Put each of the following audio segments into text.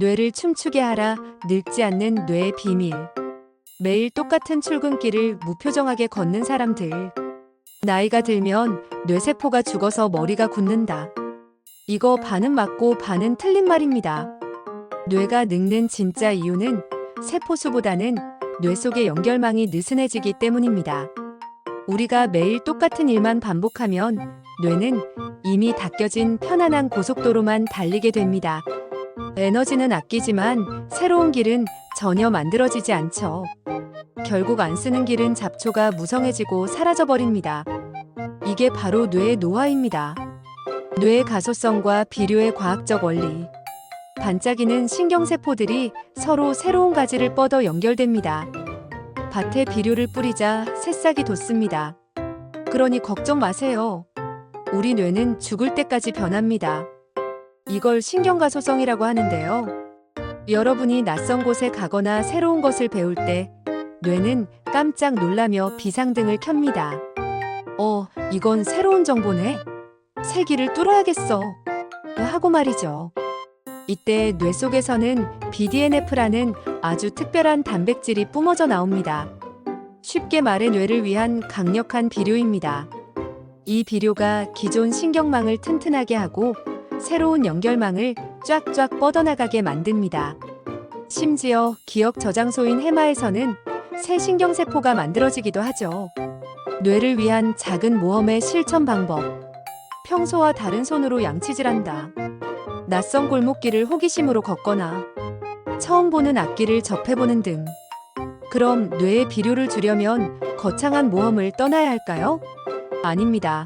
뇌를 춤추게 하라 늙지 않는 뇌의 비밀. 매일 똑같은 출근길을 무표정하게 걷는 사람들. 나이가 들면 뇌세포가 죽어서 머리가 굳는다. 이거 반은 맞고 반은 틀린 말입니다. 뇌가 늙는 진짜 이유는 세포수보다는 뇌 속의 연결망이 느슨해지기 때문입니다. 우리가 매일 똑같은 일만 반복하면 뇌는 이미 닦여진 편안한 고속도로만 달리게 됩니다. 에너지는 아끼지만 새로운 길은 전혀 만들어지지 않죠. 결국 안 쓰는 길은 잡초가 무성해지고 사라져버립니다. 이게 바로 뇌의 노화입니다. 뇌의 가소성과 비료의 과학적 원리. 반짝이는 신경세포들이 서로 새로운 가지를 뻗어 연결됩니다. 밭에 비료를 뿌리자 새싹이 돋습니다. 그러니 걱정 마세요. 우리 뇌는 죽을 때까지 변합니다. 이걸 신경가소성이라고 하는데요. 여러분이 낯선 곳에 가거나 새로운 것을 배울 때 뇌는 깜짝 놀라며 비상등을 켭니다. 어, 이건 새로운 정보네. 새 길을 뚫어야겠어. 하고 말이죠. 이때 뇌 속에서는 BDNF라는 아주 특별한 단백질이 뿜어져 나옵니다. 쉽게 말해 뇌를 위한 강력한 비료입니다. 이 비료가 기존 신경망을 튼튼하게 하고 새로운 연결망을 쫙쫙 뻗어나가게 만듭니다. 심지어 기억 저장소인 해마에서는 새 신경세포가 만들어지기도 하죠. 뇌를 위한 작은 모험의 실천 방법. 평소와 다른 손으로 양치질한다. 낯선 골목길을 호기심으로 걷거나 처음 보는 악기를 접해보는 등. 그럼 뇌의 비료를 주려면 거창한 모험을 떠나야 할까요? 아닙니다.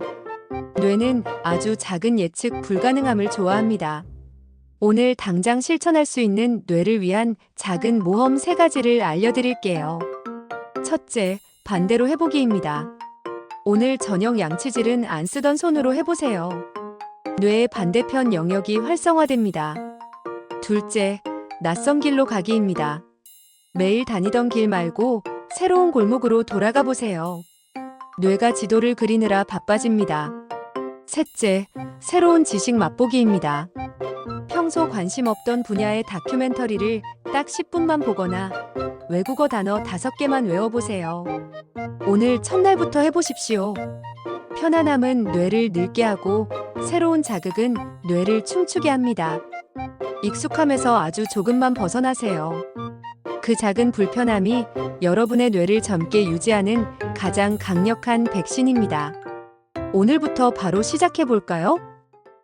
뇌는 아주 작은 예측 불가능함을 좋아합니다. 오늘 당장 실천할 수 있는 뇌를 위한 작은 모험 세 가지를 알려드릴게요. 첫째, 반대로 해보기입니다. 오늘 저녁 양치질은 안 쓰던 손으로 해보세요. 뇌의 반대편 영역이 활성화됩니다. 둘째, 낯선 길로 가기입니다. 매일 다니던 길 말고 새로운 골목으로 돌아가 보세요. 뇌가 지도를 그리느라 바빠집니다. 셋째, 새로운 지식 맛보기입니다. 평소 관심 없던 분야의 다큐멘터리를 딱 10분만 보거나 외국어 단어 5개만 외워보세요. 오늘 첫날부터 해보십시오. 편안함은 뇌를 늙게 하고 새로운 자극은 뇌를 춤추게 합니다. 익숙함에서 아주 조금만 벗어나세요. 그 작은 불편함이 여러분의 뇌를 젊게 유지하는 가장 강력한 백신입니다. 오늘부터 바로 시작해 볼까요?